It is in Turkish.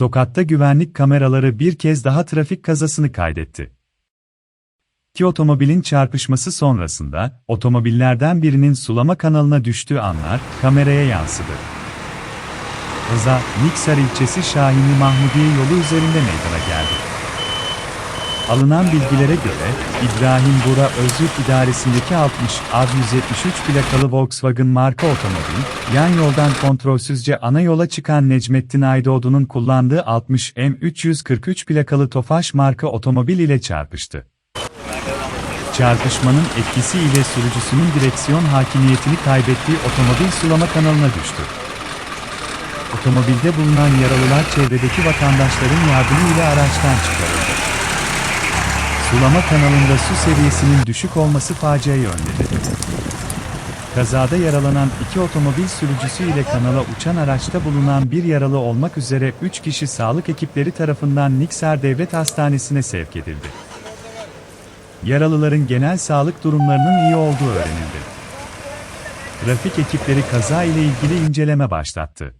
Tokat'ta güvenlik kameraları bir kez daha trafik kazasını kaydetti. İki otomobilin çarpışması sonrasında, otomobillerden birinin sulama kanalına düştüğü anlar, kameraya yansıdı. Kaza, Niksar ilçesi Şahinli Mahmudiye yolu üzerinde meydana geldi. Alınan bilgilere göre, İbrahim Bura Özgürlük İdaresi'ndeki 60 AB 173 plakalı Volkswagen marka otomobil, yan yoldan kontrolsüzce ana yola çıkan Necmettin Aydoğdu'nun kullandığı 60 M 343 plakalı Tofaş marka otomobil ile çarpıştı. Çarpışmanın etkisiyle sürücüsünün direksiyon hakimiyetini kaybettiği otomobil sulama kanalına düştü. Otomobilde bulunan yaralılar çevredeki vatandaşların yardımıyla araçtan çıkarıldı. Sulama kanalında su seviyesinin düşük olması faciayı önledi. Kazada yaralanan iki otomobil sürücüsü ile kanala uçan araçta bulunan bir yaralı olmak üzere 3 kişi sağlık ekipleri tarafından Niksar Devlet Hastanesi'ne sevk edildi. Yaralıların genel sağlık durumlarının iyi olduğu öğrenildi. Trafik ekipleri kaza ile ilgili inceleme başlattı.